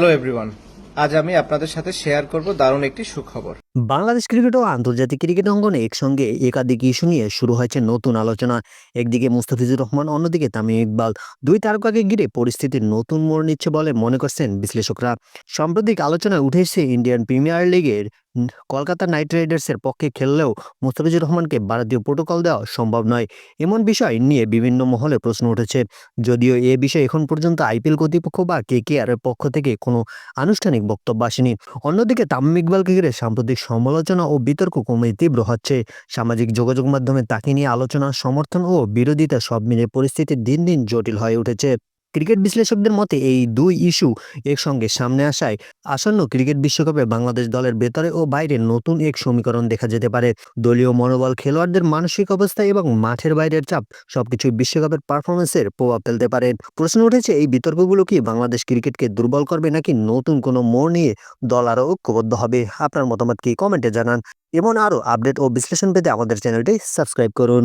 Hello everyone আজ আমি আপনাদের সাথে শেয়ার করব দারুণ একটি সুখবর। বাংলাদেশ ক্রিকেট ও আন্তর্জাতিক ক্রিকেট অঙ্গনে একসঙ্গে একাধিক ইস্যু নিয়ে শুরু হয়েছে নতুন আলোচনা। একদিকে মুস্তাফিজুর রহমান, অন্যদিকে তামিম ইকবাল। দুই তারকাকে ঘিরে পরিস্থিতির নতুন মোড় নিচ্ছে বলে মনে করছেন বিশ্লেষকরা। সাম্প্রতিক আলোচনায় উঠে এসেছে ইন্ডিয়ান প্রিমিয়ার লিগের কলকাতা নাইট রাইডার্সের পক্ষে খেললেও মুস্তাফিজুর রহমানকে ভারতীয় প্রোটোকল দেওয়া সম্ভব নয়। এমন বিষয় নিয়ে বিভিন্ন মহলে প্রশ্ন উঠেছে। যদিও এ বিষয়ে এখন পর্যন্ত আইপিএল কর্তৃপক্ষ বা কে কে আর পক্ষ থেকে কোনো আনুষ্ঠানিক বক্তব্য আসেনি। অন্যদিকে তামিম ইকবালকে ঘিরে সাম্প্রতিক সমালোচনা ও বিতর্ক কমে তীব্র হচ্ছে। সামাজিক যোগাযোগ মাধ্যমে তাকে নিয়ে আলোচনা, সমর্থন ও বিরোধিতা সব মিলে পরিস্থিতি দিন দিন জটিল হয়ে উঠেছে। ক্রিকেট বিশ্লেষকদের মতে, এই দুই ইস্যু একসঙ্গে সামনে আসায় আসন্ন ক্রিকেট বিশ্বকাপে বাংলাদেশ দলের ভেতরে ও বাইরে নতুন এক সমীকরণ দেখা যেতে পারে। দলীয় মনোবল, খেলোয়াড়দের মানসিক অবস্থা এবং মাঠের বাইরের চাপ সবকিছুই বিশ্বকাপের পারফরমেন্সের প্রভাব ফেলতে পারে। প্রশ্ন উঠেছে, এই বিতর্কগুলো কি বাংলাদেশ ক্রিকেটকে দুর্বল করবে নাকি নতুন কোনো মোড় নিয়ে দল আরও ঐক্যবদ্ধ হবে? আপনার মতামত কি কমেন্টে জানান। এমন আরও আপডেট ও বিশ্লেষণ পেতে আমাদের চ্যানেলটি সাবস্ক্রাইব করুন।